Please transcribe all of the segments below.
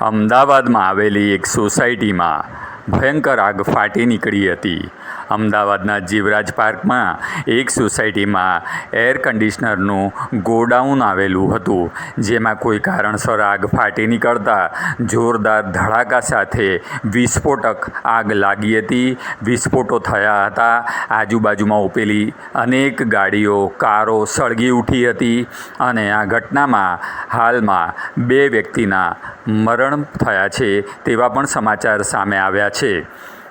અમદાવાદમાં આવેલી એક સોસાયટીમાં ભયંકર આગ ફાટી નીકળી હતી. અમદાવાદના જીવરાજ પાર્કમાં એક સોસાયટીમાં એર કન્ડિશનરનું ગોડાઉન આવેલું હતું, જેમાં કોઈ કારણસર આગ ફાટી નીકળતા જોરદાર ધડાકા સાથે વિસ્ફોટક આગ લાગી હતી. વિસ્ફોટો થયા હતા, આજુબાજુમાં ઉપેલી અનેક ગાડીઓ, કારો સળગી ઉઠી હતી અને આ ઘટનામાં હાલમાં બે વ્યક્તિના મરણ થયા છે તેવા પણ સમાચાર સામે આવ્યા છે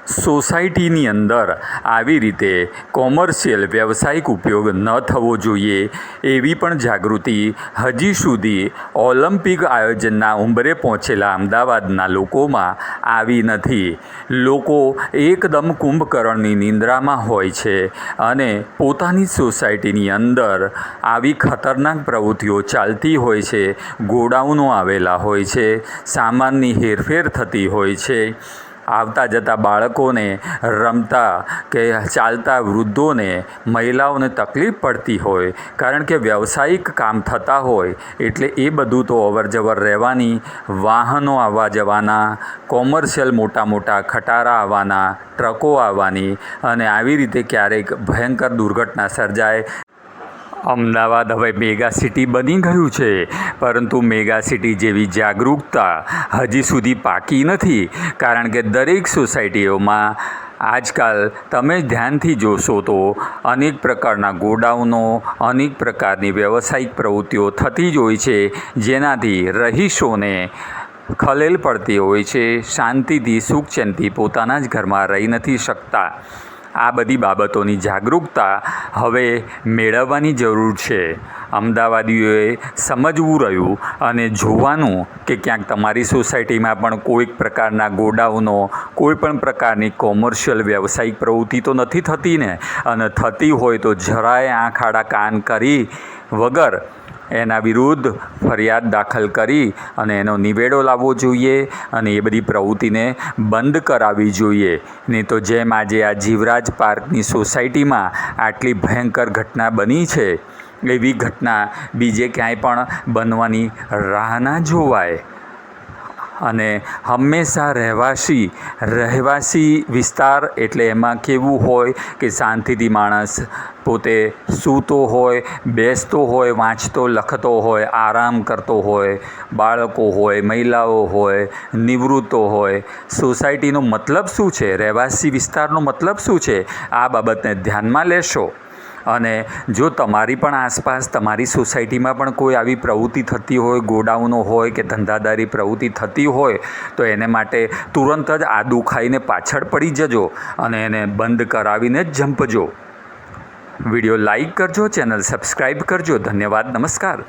સોસાયટીની અંદર આવી રીતે કોમર્શિયલ વ્યવસાયિક ઉપયોગ ન થવો જોઈએ એવી પણ જાગૃતિ હજી સુધી ઓલિમ્પિક આયોજનના ઉંબરે પહોંચેલા અમદાવાદના લોકોમાં આવી નથી. લોકો એકદમ કુંભકર્ણની નિંદ્રામાં હોય છે અને પોતાની સોસાયટીની અંદર આવી ખતરનાક પ્રવૃત્તિઓ ચાલતી હોય છે, ગોડાઉનો આવેલા હોય છે, સામાનની હેરફેર થતી હોય છે. આવતા જતા બાળકોને રમતા કે ચાલતા વૃદ્ધોને મહિલાઓને તકલીફ પડતી હોય, કારણ કે વ્યવસાયિક કામ થતા હોય, એટલે એ બધું તો અવરજવર રહેવાની, વાહનો આવવા જવાના, કોમર્શિયલ મોટા મોટા ખટારા આવવાના, ટ્રકો આવવાની, અને આવી રીતે ક્યારેક ભયંકર દુર્ઘટના સર્જાય અમદાવાદ હવે મેગા સિટી બની ગયું છે. પરંતુ મેગા સિટી જેવી જાગૃતતા હજી સુધી પાકી નથી. કારણ કે દરેક સોસાયટીઓમાં આજકાલ તમે ધ્યાનથી જોશો તો અનેક પ્રકારના ગોડાઉનો, અનેક પ્રકારની વ્યવસાયિક પ્રવૃત્તિઓ થતી જ હોય છે. જેનાથી રહીશોને ખલેલ પડતી હોય છે. શાંતિથી સુખ પોતાના જ ઘરમાં રહી નથી શકતા. આ બધી બાબતોની જાગૃતતા હવે મેળવવાની જરૂર છે. અમદાવાદીઓએ સમજવું રહ્યું અને જોવાનું કે ક્યાંક તમારી સોસાયટીમાં પણ કોઈક પ્રકારના ગોડાઉનો, કોઈ પણ પ્રકારની કોમર્શિયલ વ્યવસાયિક પ્રવૃત્તિ તો નથી થતી ને? અને થતી હોય તો જરાય આંખ આડા કાન કરી વગર એના વિરુદ્ધ ફરિયાદ દાખલ કરી અને એનો નિવેડો લાવવો જોઈએ અને એ બધી પ્રવૃત્તિને બંધ કરાવવી જોઈએ. નહીં તો જેમ આજે આ જીવરાજ પાર્કની સોસાયટીમાં આટલી ભયંકર ઘટના બની છે, એવી ઘટના બીજે ક્યાંય પણ બનવાની રાહ ના જોવાય. અને હંમેશા રહેવાસી રહેવાસી વિસ્તાર એટલે એમાં કેવું હોય કે શાંતિથી માણસ પોતે સૂતો હોય, બેસતો હોય, વાંચતો, લખતો હોય, આરામ કરતો હોય, બાળકો હોય, મહિલાઓ હોય, નિવૃત્તો હોય. સોસાયટીનો મતલબ શું છે? રહેવાસી વિસ્તારનો મતલબ શું છે? આ બાબતને ધ્યાનમાં લેશો. અને જો તમારી પણ આસપાસ, તમારી સોસાયટીમાં પણ કોઈ આવી પ્રવૃત્તિ થતી હોય, ગોડાઉનો હોય કે ધંધાદારી પ્રવૃત્તિ થતી હોય, તો એને માટે તુરંત જ આદુ ખાઈને પાછળ પડી જજો અને એને બંધ કરાવીને જ જંપજો. વીડિયો લાઈક કરજો, ચેનલ સબસ્ક્રાઈબ કરજો. ધન્યવાદ, નમસ્કાર.